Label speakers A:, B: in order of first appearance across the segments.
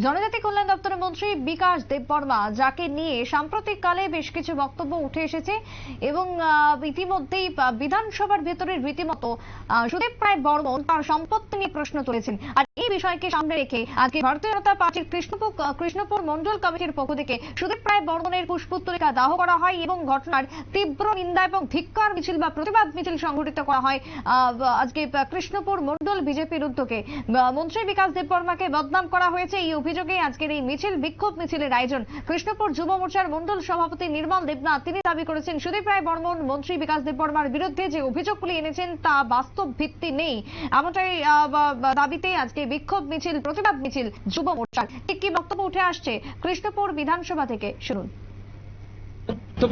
A: জনজাতি কল্যাণ দপ্তরের মন্ত্রী বিকাশ দেববর্মা, যাকে নিয়ে সাম্প্রতিককালে বেশ কিছু বক্তব্য উঠে এসেছে এবং ইতিমধ্যেই বিধানসভার ভেতরে রীতিমতো সুদীপ রায় বর্মন তার সম্পত্তি নিয়ে প্রশ্ন তুলেছেন। আর এই বিষয়কে সামনে রেখে আজকে ভারতীয় জনতা পার্টির কৃষ্ণপুর কৃষ্ণপুর মন্ডল কমিটির পক্ষ থেকে সুদীপ রায় বর্মনের পুষ্পোত্তরিকা দাহ করা হয় এবং ঘটনার তীব্র নিন্দা এবং ধিক্কার মিছিল বা প্রতিবাদ মিছিল সংঘটিত করা হয়। আজকে কৃষ্ণপুর মন্ডল বিজেপির উদ্যোগে মন্ত্রী বিকাশ দেববর্মাকে বদনাম করা হয়েছে। এই অভিযোগে আজকের এই মিছিল, বিক্ষোভ মিছিলের আয়োজন। কৃষ্ণপুর যুব মোর্চার মন্ডল সভাপতি নির্মল দেবনাথ, তিনি দাবি করেছেন, সুদীপ রায় বর্মন, মন্ত্রী বিকাশ দেববর্মার বিরুদ্ধে যে অভিযোগগুলি এনেছেন তা বাস্তব ভিত্তি নেই। এমনটাই দাবিতে আজকে বিক্ষোভ মিছিল, প্রতিবাদ মিছিল যুব মোর্চার। ঠিক কি বক্তব্য উঠে আসছে কৃষ্ণপুর বিধানসভা থেকে? শুনুন।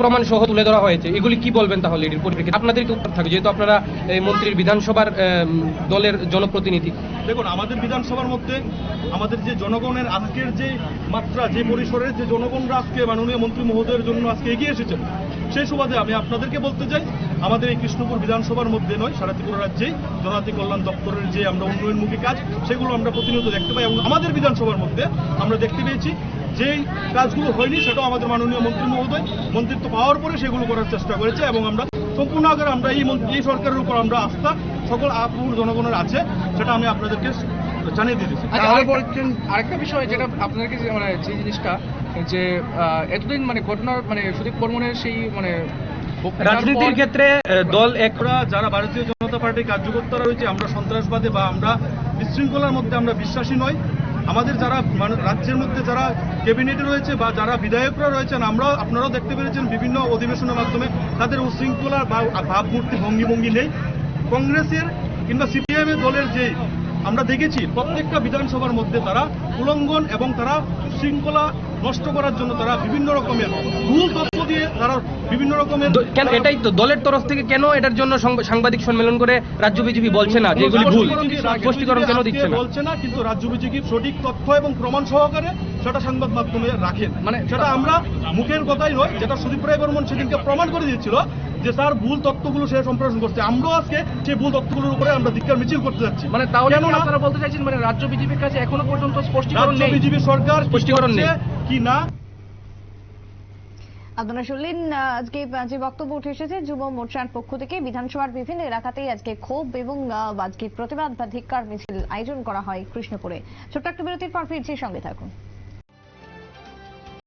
B: প্রমাণ সহ তুলে ধরা হয়েছে। এগুলি কি বলবেন তাহলে এটির পরিপ্রেক্ষিতে? আপনাদের কি উত্তর থাকে যেহেতু আপনারা এই মন্ত্রীর বিধানসভার দলের জনপ্রতিনিধি।
C: দেখুন, আমাদের বিধানসভার মধ্যে আমাদের যে জনগণের আজকের যে মাত্রা, যে পরিসরের যে জনগণরা আজকে মাননীয় মন্ত্রী মহোদয়ের জন্য আজকে এগিয়ে এসেছেন, সেই সুবাদে আমি আপনাদেরকে বলতে চাই, আমাদের এই কৃষ্ণপুর বিধানসভার মধ্যে নয়, সারা ত্রিপুরা রাজ্যেই জনজাতি কল্যাণ দপ্তরের যে আমরা উন্নয়নমুখী কাজ, সেগুলো আমরা প্রতিনিয়ত দেখতে পাই এবং আমাদের বিধানসভার মধ্যে আমরা দেখতে পেয়েছি যেই কাজগুলো হয়নি সেটাও আমাদের মাননীয় মন্ত্রী মহোদয় মন্ত্রিত্ব পাওয়ার পরে সেগুলো করার চেষ্টা করেছে এবং আমরা সম্পূর্ণ আকারে আমরা এই মন্ত্রী- এই সরকারের উপর আমরা আস্থা সকল আপুর জনগণের আছে সেটা আমি আপনাদেরকে জানিয়ে দিয়ে দিচ্ছি।
D: আচ্ছা, আরেকটা বিষয় যেটা আপনাদেরকে মানে যে জিনিসটা যে এতদিন মানে ঘটনার মানে সুদীপ বর্মনের সেই মানে
B: রাজনীতির ক্ষেত্রে দল এক
C: যারা ভারতীয় জনতা পার্টির কার্যকর্তারা রয়েছে আমরা সন্ত্রাসবাদে বা আমরা বিশৃঙ্খলার মধ্যে আমরা বিশ্বাসী নই। আমাদের যারা মানে রাজ্যের মধ্যে যারা ক্যাবিনেটে রয়েছে বা যারা বিধায়করা রয়েছেন, আমরাও আপনারাও দেখতে পেরেছেন বিভিন্ন অধিবেশনের মাধ্যমে তাদের উশৃঙ্খলা বা ভাবমূর্তি ভঙ্গি ভঙ্গি নেই। কংগ্রেসের কিংবা সিপিএম এর দলের যে আমরা দেখেছি, প্রত্যেকটা বিধানসভার মধ্যে তারা উলঙ্ঘন এবং তারা শৃঙ্খলা নষ্ট করার জন্য তারা বিভিন্ন রকমের ভুল তথ্য দিয়ে তারা বিভিন্ন রকমের
B: কেন এটাই তো দলের তরফ থেকে কেন এটার জন্য সাংবাদিক সম্মেলন করে রাজ্য বিজেপি বলছে না যে এগুলি ভুল? স্পষ্টীকরণ কেন দিচ্ছে না?
C: বলছে না কিন্তু রাজ্য বিজেপি সঠিক তথ্য এবং প্রমাণ সহকারে সেটা সংবাদ মাধ্যমে রাখেন। মানে সেটা আমরা মুখের কথাই নয় যেটা সুদীপ রায় বর্মন সেদিনকে প্রমাণ করে দিয়েছিল যে স্যার ভুল তথ্যগুলো সে সম্প্রসারণ করছে। আমরাও আজকে সেই ভুল তথ্যগুলোর উপরে আমরা মিছিল করতে যাচ্ছি।
D: মানে তাহলে আপনারা বলতে চাইছেন মানে রাজ্য বিজেপির কাছে এখনও পর্যন্ত স্পষ্টীকরণ
C: রাজ্য
D: নেই?
C: বিজেপি সরকার
B: স্পষ্টীকরণ নেই।
C: কি না
A: আপনারা শুনলেন আজকে যে বক্তব্য উঠে এসেছে, যুব মোর্চার পক্ষ থেকে বিধানসভার বিভিন্ন এলাকাতেই আজকে ক্ষোভ এবং আজকে প্রতিবাদ বা ধিক্কার মিছিল আয়োজন করা হয় কৃষ্ণপুরে। ছোট্ট একটা বিরতির পর ফিরছি, সঙ্গে থাকুন।